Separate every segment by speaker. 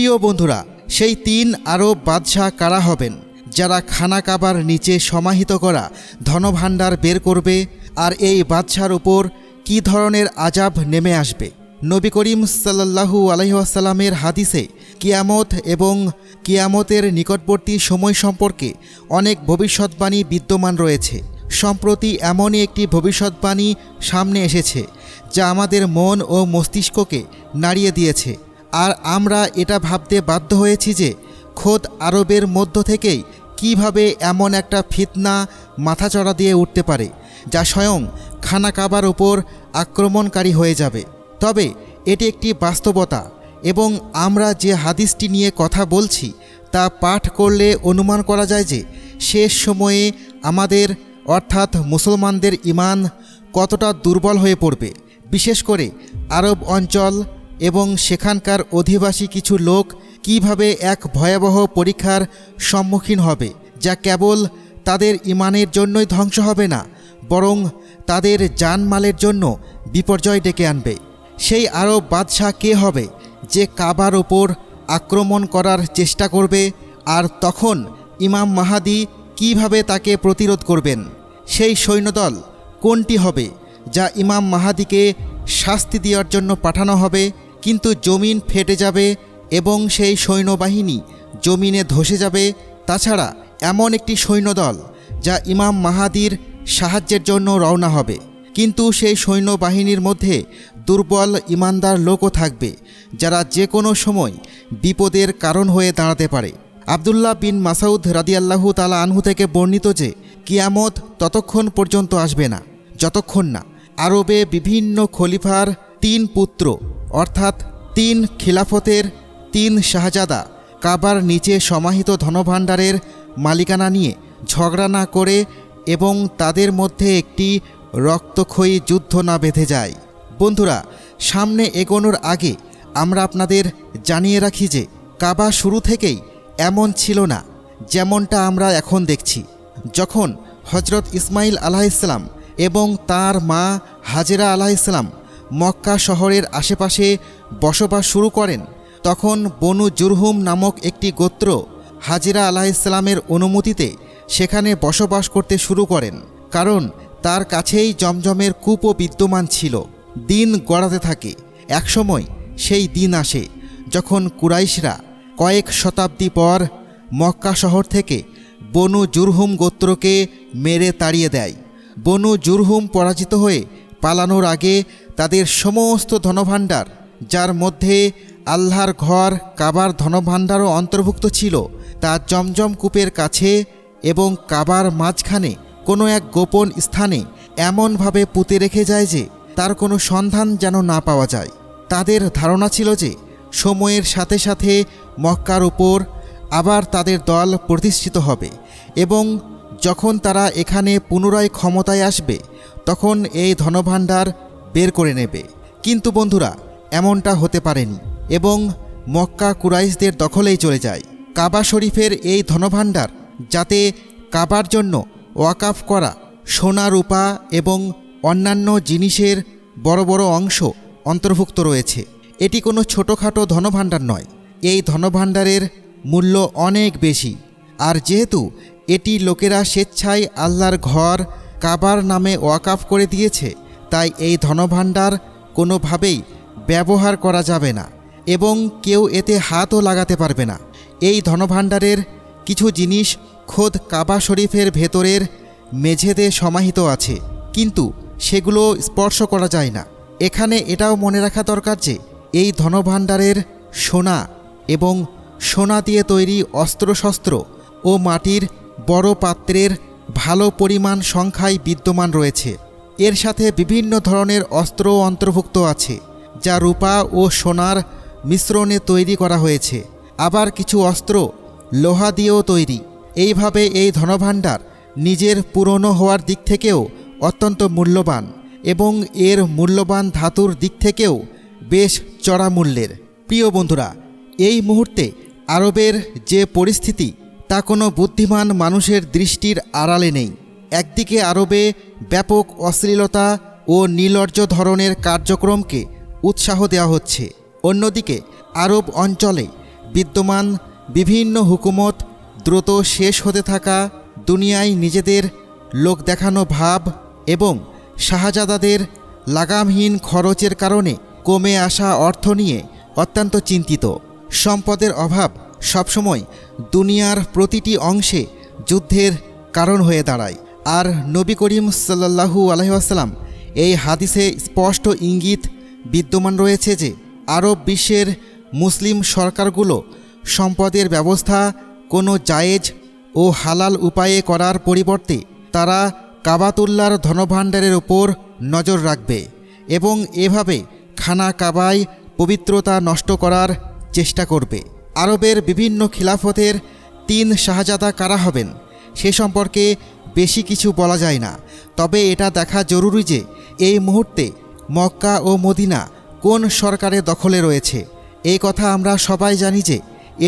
Speaker 1: প্রিয় বন্ধুরা, সেই তিন আরব বাদশাহ কারা হবেন? যারা খানা কাবার নিচে সমাহিত করা ধনভাণ্ডার বের করবে আর এই বাদশার উপর কী ধরনের আজাব নেমে আসবে? নবী করিম সাল্লাহু আলহিহাসাল্লামের হাদিসে কিয়ামত এবং কিয়ামতের নিকটবর্তী সময় সম্পর্কে অনেক ভবিষ্যৎবাণী বিদ্যমান রয়েছে। সম্প্রতি এমনই একটি ভবিষ্যৎবাণী সামনে এসেছে, যা আমাদের মন ও মস্তিষ্ককে নাড়িয়ে দিয়েছে। আর আমরা এটা ভাবতে বাধ্য হয়েছি যে খোদ আরবের মধ্য থেকেই কীভাবে এমন একটা ফিতনা মাথাচড়া দিয়ে উঠতে পারে, যা স্বয়ং খানা কাবার ওপর আক্রমণকারী হয়ে যাবে। তবে এটি একটি বাস্তবতা এবং আমরা যে হাদিসটি নিয়ে কথা বলছি তা পাঠ করলে অনুমান করা যায় যে শেষ সময়ে আমাদের, অর্থাৎ মুসলমানদের ইমান কতটা দুর্বল হয়ে পড়বে। বিশেষ করে আরব অঞ্চল এবং সেখানকার অধিবাসী কিছু লোক কীভাবে এক ভয়াবহ পরীক্ষার সম্মুখীন হবে, যা কেবল তাদের ইমানের জন্যই ধ্বংস হবে না, বরং তাদের জানমালের জন্য বিপর্যয় ডেকে আনবে। সেই আরব বাদশাহ কে হবে যে কাবার ওপর আক্রমণ করার চেষ্টা করবে, আর তখন ইমাম মাহাদি কীভাবে তাকে প্রতিরোধ করবেন? সেই সৈন্যদল কোনটি হবে, যা ইমাম মাহাদিকে শাস্তি দেওয়ার জন্য পাঠানো হবে কিন্তু জমিন ফেটে যাবে এবং সেই সৈন্যবাহিনী জমিনে ধসে যাবে। তাছাড়া এমন একটি সৈন্যদল যা ইমাম মাহাদির সাহায্যের জন্য রওনা হবে। কিন্তু সেই সৈন্যবাহিনীর মধ্যে দুর্বল ইমানদার লোকও থাকবে, যারা যে কোনো সময় বিপদের কারণ হয়ে দাঁড়াতে পারে। আবদুল্লাহ বিন মাসাউদ রাদিয়াল্লাহু তালা আনহু থেকে বর্ণিত যে, কিয়ামত ততক্ষণ পর্যন্ত আসবে না, যতক্ষণ না আরবে বিভিন্ন খলিফার তিন পুত্র অর্থাৎ তিন খিলাফতের তিন শাহজাদা কাবার নিচে সমাহিত ধনভাণ্ডারের মালিকানা নিয়ে ঝগড়া না করে এবং তাদের মধ্যে একটি রক্তক্ষয়ী যুদ্ধ না বেঁধে যায়। বন্ধুরা, সামনে এগোনোর আগে আমরা আপনাদের জানিয়ে রাখি যে কাবা শুরু থেকেই এমন ছিল না যেমনটা আমরা এখন দেখছি। যখন হজরত ইসমাইল আলাহ ইসলাম এবং তার মা হাজেরা আলাহিসাল্লাম মক্কা শহরের আশেপাশে বসবাস শুরু করেন। তখন বনু জুরহুম নামক একটি গোত্র হাজিরা আলাহ ইসলামের অনুমতিতে সেখানে বসবাস করতে শুরু করেন, কারণ তার কাছেই জমজমের কূপও বিদ্যমান ছিল, দিন গড়াতে থাকে। একসময় সেই দিন আসে যখন কুরাইশরা কয়েক শতাব্দী পর মক্কা শহর থেকে বনু জুরহুম গোত্রকে মেরে তাড়িয়ে দেয়। বনু জুরহুম পরাজিত হয়ে পালানোর আগে তাদের সমস্ত ধনভাণ্ডার, যার মধ্যে আল্লাহর ঘর, কাবার ধনভাণ্ডারও অন্তর্ভুক্ত ছিল, তা জমজম কূপের কাছে এবং কাবার মাঝখানে কোনো এক গোপন স্থানে এমনভাবে পুঁতে রেখে যায় যে, তার কোনো সন্ধান যেন না পাওয়া যায়। তাদের ধারণা ছিল যে, সময়ের সাথে সাথে মক্কার উপর আবার তাদের দল প্রতিষ্ঠিত হবে এবং যখন তারা এখানে পুনরায় ক্ষমতায় আসবে, তখন এই ধনভাণ্ডার বের করে নেবে। কিন্তু বন্ধুরা, এমনটা হতে পারেনি এবং মক্কা কুরাইশদের দখলেই চলে যায়। কাবা শরীফের এই ধনভাণ্ডার যাতে কাবার জন্য ওয়াকাফ করা, সোনা রূপা এবং অন্যান্য জিনিসের বড় বড় অংশ অন্তর্ভুক্ত রয়েছে। এটি কোনো ছোটোখাটো ধনভাণ্ডার নয়। এই ধনভাণ্ডারের মূল্য অনেক বেশি। আর যেহেতু এটি লোকেরা স্বেচ্ছায় আল্লাহর ঘর কাবার নামে ওয়াকাফ করে দিয়েছে তাই এই ধনভাণ্ডার কোনোভাবেই ব্যবহার করা যাবে না এবং কেউ এতে হাতও লাগাতে পারবে না। এই ধনভাণ্ডারের কিছু জিনিস খোদ কাবা শরীফের ভেতরের মেঝেতে সমাহিত আছে, কিন্তু সেগুলো স্পর্শ করা যায় না। এখানে এটাও মনে রাখা দরকার যে, এই ধনভাণ্ডারের সোনা এবং সোনা দিয়ে তৈরি অস্ত্রশস্ত্র ও মাটির বড় পাত্রের ভালো পরিমাণ সংখ্যায় বিদ্যমান রয়েছে। এর সাথে বিভিন্ন ধরনের অস্ত্রও অন্তর্ভুক্ত আছে, যা রূপা ও সোনার মিশ্রণে তৈরি করা হয়েছে। আবার কিছু অস্ত্র লোহা দিয়েও তৈরি। এইভাবে এই ধনভাণ্ডার নিজের পুরনো হওয়ার দিক থেকেও অত্যন্ত মূল্যবান এবং এর মূল্যবান ধাতুর দিক থেকেও বেশ চড়া মূল্যের প্রিয় বন্ধুরা, এই মুহূর্তে আরবের যে পরিস্থিতি, তা কোনো বুদ্ধিমান মানুষের দৃষ্টির আড়ালে নেই। একদিকে আরবে ব্যাপক অশ্লীলতা ও নির্লজ্জ ধরনের কার্যক্রমকে উৎসাহ দেওয়া হচ্ছে, অন্যদিকে আরব অঞ্চলে বিদ্যমান বিভিন্ন হুকুমত দ্রুত শেষ হতে থাকা দুনিয়ায় নিজেদের লোক দেখানো ভাব এবং শাহজাদাদের লাগামহীন খরচের কারণে কমে আসা অর্থ নিয়ে অত্যন্ত চিন্তিত। সম্পদের অভাব সবসময় দুনিয়ার প্রতিটি অংশে যুদ্ধের কারণ হয়ে দাঁড়ায়। আর নবী করিম সাল্লাহু আলহাম এই হাদিসে স্পষ্ট ইঙ্গিত বিদ্যমান রয়েছে যে আরব বিশ্বের মুসলিম সরকারগুলো সম্পদের ব্যবস্থা, কোনো জায়েজ ও হালাল উপায়ে করার পরিবর্তে তারা কাবাতুল্লার ধনভাণ্ডারের ওপর নজর রাখবে এবং এভাবে খানা কাবায় পবিত্রতা নষ্ট করার চেষ্টা করবে। আরবের বিভিন্ন খিলাফতের তিন শাহজাদা কারা হবেন সে সম্পর্কে বেশি কিছু বলা যায় না। তবে এটা দেখা জরুরি যে এই মুহূর্তে মক্কা ও মদিনা কোন সরকারের দখলে রয়েছে। এই কথা আমরা সবাই জানি যে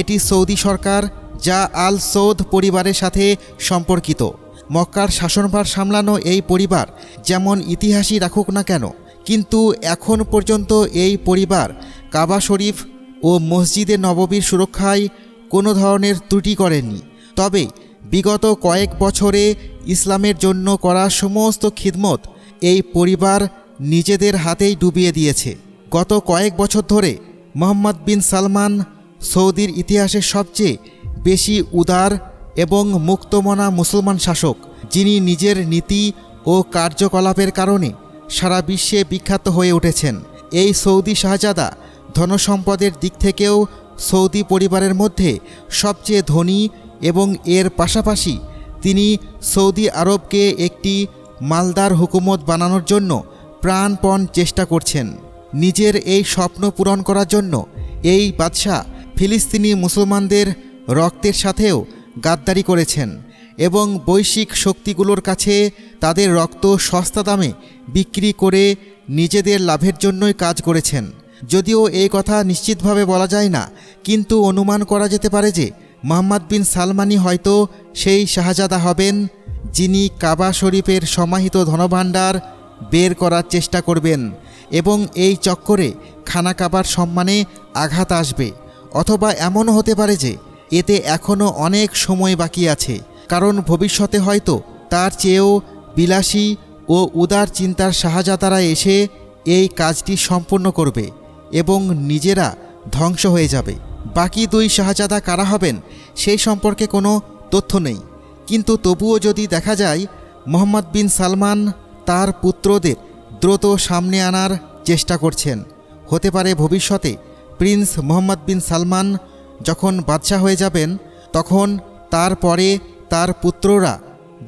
Speaker 1: এটি সৌদি সরকার যা আল সৌদ পরিবারের সাথে সম্পর্কিত। মক্কার শাসনভার সামলানো এই পরিবার যেমন ইতিহাসই রাখুক না কেন, কিন্তু এখন পর্যন্ত এই পরিবার কাবা শরীফ ও মসজিদে নববীর সুরক্ষায় কোনো ধরনের ত্রুটি করেনি তবে বিগত কয়েক বছরে ইসলামের জন্য করা সমস্ত খিদমত এই পরিবার নিজেদের হাতেই ডুবিয়ে দিয়েছে। গত কয়েক বছর ধরে মোহাম্মদ বিন সালমান সৌদির ইতিহাসের সবচেয়ে বেশি উদার এবং মুক্তমনা মুসলমান শাসক, যিনি নিজের নীতি ও কার্যকলাপের কারণে সারা বিশ্বে বিখ্যাত হয়ে উঠেছেন। এই সৌদি শাহজাদা ধনসম্পদের দিক থেকেও সৌদি পরিবারের মধ্যে সবচেয়ে ধনী এবং এর পাশাপাশি তিনি সৌদি আরবকে একটি মালদার হুকুমত বানানোর জন্য প্রাণপণ চেষ্টা করছেন। নিজের এই স্বপ্ন পূরণ করার জন্য এই বাদশাহ ফিলিস্তিনি মুসলমানদের রক্তের সাথেও গাদ্দারি করেছেন এবং বৈশ্বিক শক্তিগুলোর কাছে তাদের রক্ত সস্তা দামে বিক্রি করে নিজেদের লাভের জন্যই কাজ করেছেন। যদিও এই কথা নিশ্চিতভাবে বলা যায় না, কিন্তু অনুমান করা যেতে পারে যে মোহাম্মদ বিন সালমানি হয়তো সেই শাহজাদা হবেন যিনি কাবা শরীফের সমাহিত ধনভাণ্ডার বের করার চেষ্টা করবেন এবং এই চক্করে খানা কাবার সম্মানে আঘাত আসবে। অথবা এমনও হতে পারে যে এতে এখনও অনেক সময় বাকি আছে, কারণ ভবিষ্যতে হয়তো তার চেয়েও বিলাসী ও উদার চিন্তার শাহজাদারা এসে এই কাজটি সম্পূর্ণ করবে এবং নিজেরা ধ্বংস হয়ে যাবে। বাকি দুই শাহজাদা কারা হবেন সেই সম্পর্কে কোনো তথ্য নেই। কিন্তু তবুও যদি দেখা যায়, মোহাম্মদ বিন সালমান তার পুত্রদের দ্রুত সামনে আনার চেষ্টা করছেন। হতে পারে ভবিষ্যতে প্রিন্স মোহাম্মদ বিন সালমান যখন বাদশাহ হয়ে যাবেন, তখন তারপরে তার পুত্ররা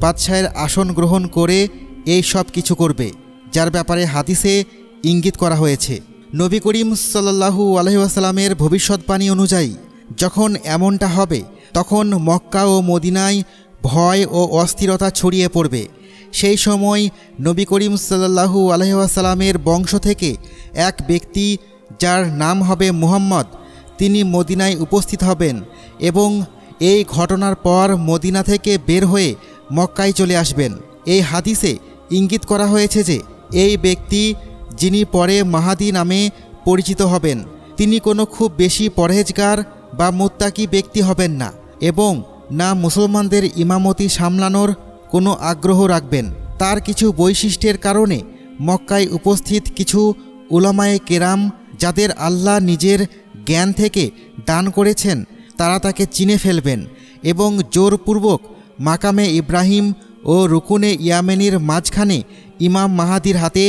Speaker 1: বাদশাহের আসন গ্রহণ করে এই সব কিছু করবে, যার ব্যাপারে হাদিসে ইঙ্গিত করা হয়েছে। নবী করিম সাল্লাহু আলহিহাসাল্লামের ভবিষ্যৎবাণী অনুযায়ী, যখন এমনটা হবে, তখন মক্কা ও মদিনায় ভয় ও অস্থিরতা ছড়িয়ে পড়বে। সেই সময় নবী করিম সাল্লাহু আলহিহাসাল্লামের বংশ থেকে এক ব্যক্তি, যার নাম হবে মুহাম্মদ, তিনি মদিনায় উপস্থিত হবেন এবং এই ঘটনার পর মদিনা থেকে বের হয়ে মক্কায় চলে আসবেন। এই হাদিসে ইঙ্গিত করা হয়েছে যে, এই ব্যক্তি যিনি পরে মাহাদি নামে পরিচিত হবেন, তিনি কোনো খুব বেশি পরহেজগার বা মোত্তাকি ব্যক্তি হবেন না এবং না মুসলমানদের ইমামতি সামলানোর কোনো আগ্রহ রাখবেন। তার কিছু বৈশিষ্ট্যের কারণে মক্কায় উপস্থিত কিছু উলামায়ে কেরাম যাদের আল্লাহ নিজের জ্ঞান থেকে দান করেছেন, তারা তাকে চিনে ফেলবেন এবং জোরপূর্বক মাকামে ইব্রাহিম ও রুকুনে ইয়ামেনির মাঝখানে ইমাম মাহাদির হাতে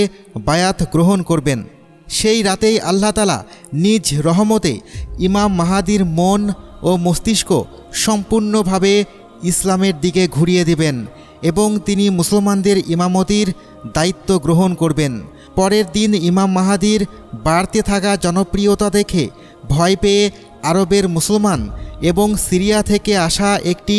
Speaker 1: বায়াত গ্রহণ করবেন। সেই রাতেই আল্লাহতালা নিজ রহমতে ইমাম মাহাদির মন ও মস্তিষ্ক সম্পূর্ণভাবে ইসলামের দিকে ঘুরিয়ে দেবেন এবং তিনি মুসলমানদের ইমামতির দায়িত্ব গ্রহণ করবেন। পরের দিন ইমাম মাহাদির বাড়তে থাকা জনপ্রিয়তা দেখে ভয় পেয়ে আরবের মুসলমান এবং সিরিয়া থেকে আসা একটি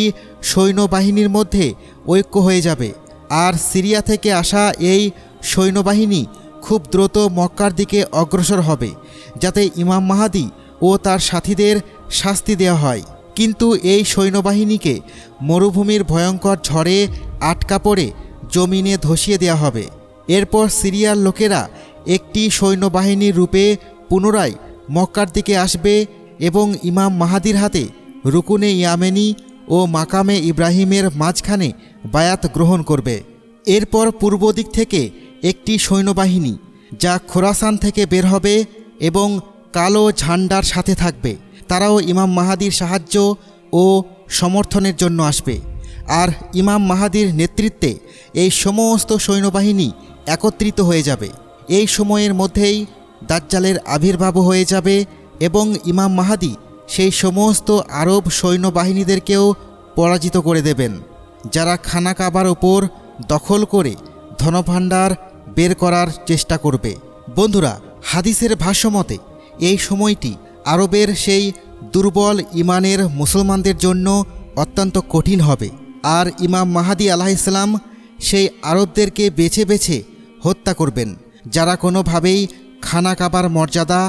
Speaker 1: সৈন্যবাহিনীর মধ্যে ঐক্য হয়ে যাবে। আর সিরিয়া থেকে আসা এই সৈন্যবাহিনী খুব দ্রুত মক্কার দিকে অগ্রসর হবে, যাতে ইমাম মাহাদি ও তার সাথীদের শাস্তি দেওয়া হয়। কিন্তু এই সৈন্যবাহিনীকে মরুভূমির ভয়ঙ্কর ঝড়ে আটকা পড়ে জমিনে ধসিয়ে দেওয়া হবে। এরপর সিরিয়ার লোকেরা একটি সৈন্যবাহিনীর রূপে পুনরায় মক্কার দিকে আসবে এবং ইমাম মাহাদির হাতে রুকুনে ইয়ামেনি ও মাকামে ইব্রাহিমের মাঝখানে বায়াত গ্রহণ করবে। এরপর পূর্ব দিক থেকে একটি সৈন্যবাহিনী, যা খোরাসান থেকে বের হবে এবং কালো ঝান্ডার সাথে থাকবে। তারাও ইমাম মাহাদির সাহায্য ও সমর্থনের জন্য আসবে। আর ইমাম মাহাদির নেতৃত্বে এই সমস্ত সৈন্যবাহিনী একত্রিত হয়ে যাবে। এই সময়ের মধ্যেই দাজ্জালের আবির্ভাব হয়ে যাবে এবং ইমাম মাহাদি সেই সমস্ত আরব সৈন্যবাহিনীদেরকেও পরাজিত করে দেবেন, যারা খানা কাবার ওপর দখল করে ধনভাণ্ডার বের করার চেষ্টা করবে। বন্ধুরা, হাদিসের ভাষ্যমতে এই সময়টি আরবের সেই দুর্বল ইমানের মুসলমানদের জন্য অত্যন্ত কঠিন হবে। আর ইমাম মাহাদি আলাহিসাল্লাম সেই আরবদেরকে বেছে বেছে হত্যা করবেন, যারা কোনোভাবেই খানা কাবার মর্যাদা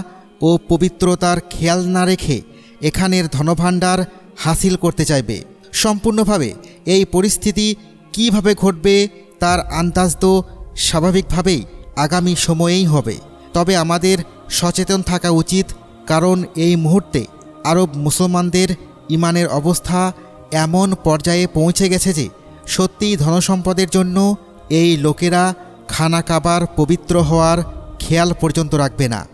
Speaker 1: ও পবিত্রতার খেয়াল না রেখে এখানের ধনভাণ্ডার হাসিল করতে চাইবে। সম্পূর্ণভাবে এই পরিস্থিতি কীভাবে ঘটবে তার আন্দাজ তো স্বাভাবিকভাবেই আগামী সময়েই হবে। তবে আমাদের সচেতন থাকা উচিত, কারণ এই মুহূর্তে আরব মুসলমানদের ইমানের অবস্থা এমন পর্যায়ে পৌঁছে গেছে যে সত্যিই ধনসম্পদের জন্য এই লোকেরা খানা কাবার পবিত্র হওয়ার খেয়াল পর্যন্ত রাখবে না।